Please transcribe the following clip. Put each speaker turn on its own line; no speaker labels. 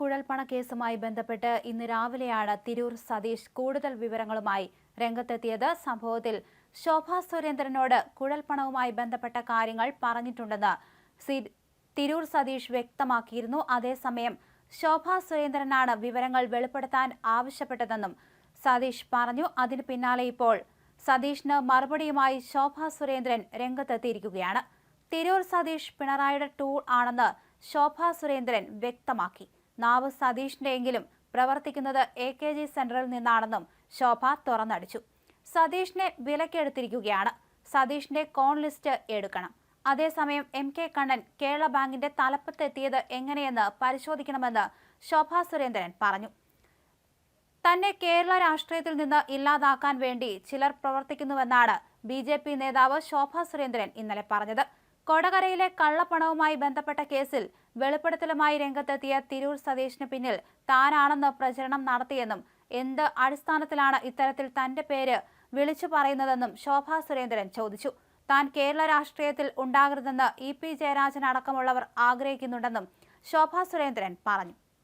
കുഴൽപ്പണ കേസുമായി ബന്ധപ്പെട്ട് ഇന്ന് രാവിലെയാണ് തിരൂർ സതീഷ് കൂടുതൽ വിവരങ്ങളുമായി രംഗത്തെത്തിയത്. സംഭവത്തിൽ ശോഭാ സുരേന്ദ്രനോട് കുഴൽപ്പണവുമായി ബന്ധപ്പെട്ട കാര്യങ്ങൾ പറഞ്ഞിട്ടുണ്ടെന്ന് തിരൂർ സതീഷ് വ്യക്തമാക്കിയിരുന്നു. അതേസമയം ശോഭാ സുരേന്ദ്രനാണ് വിവരങ്ങൾ വെളിപ്പെടുത്താൻ ആവശ്യപ്പെട്ടതെന്നും സതീഷ് പറഞ്ഞു. അതിന് പിന്നാലെ ഇപ്പോൾ സതീഷിന് മറുപടിയുമായി ശോഭാ സുരേന്ദ്രൻ രംഗത്തെത്തിയിരിക്കുകയാണ്. തിരൂർ സതീഷ് പിണറായിയുടെ ടൂൾ ആണെന്ന് ശോഭാ സുരേന്ദ്രൻ വ്യക്തമാക്കി. നാവ് സതീഷിന്റെയെങ്കിലും പ്രവർത്തിക്കുന്നത് എ കെ ജി സെന്ററിൽ നിന്നാണെന്നും ശോഭ തുറന്നടിച്ചു. സതീഷിനെ വിലക്കെടുത്തിരിക്കുകയാണ്. സതീഷിന്റെ കോൺ ലിസ്റ്റ് എടുക്കണം. അതേസമയം എം കെ കണ്ണൻ കേരള ബാങ്കിന്റെ തലപ്പത്തെത്തിയത് എങ്ങനെയെന്ന് പരിശോധിക്കണമെന്ന് ശോഭ സുരേന്ദ്രൻ പറഞ്ഞു. തന്നെ കേരള രാഷ്ട്രീയത്തിൽ നിന്ന് ഇല്ലാതാക്കാൻ വേണ്ടി ചിലർ പ്രവർത്തിക്കുന്നുവെന്നാണ് ബി നേതാവ് ശോഭ സുരേന്ദ്രൻ ഇന്നലെ പറഞ്ഞത്. കൊടകരയിലെ കള്ളപ്പണവുമായി ബന്ധപ്പെട്ട കേസിൽ വെളിപ്പെടുത്തലുമായി രംഗത്തെത്തിയ തിരൂർ സതീഷിന് പിന്നിൽ താനാണെന്ന് പ്രചരണം നടത്തിയെന്നും എന്ത് അടിസ്ഥാനത്തിലാണ് ഇത്തരത്തിൽ തന്റെ പേര് വിളിച്ചു പറയുന്നതെന്നും ശോഭാ സുരേന്ദ്രൻ ചോദിച്ചു. താൻ കേരള രാഷ്ട്രീയത്തിൽ ഉണ്ടാകരുതെന്ന് ഇ പി ജയരാജൻ അടക്കമുള്ളവർ ആഗ്രഹിക്കുന്നുണ്ടെന്നും ശോഭാ സുരേന്ദ്രൻ പറഞ്ഞു.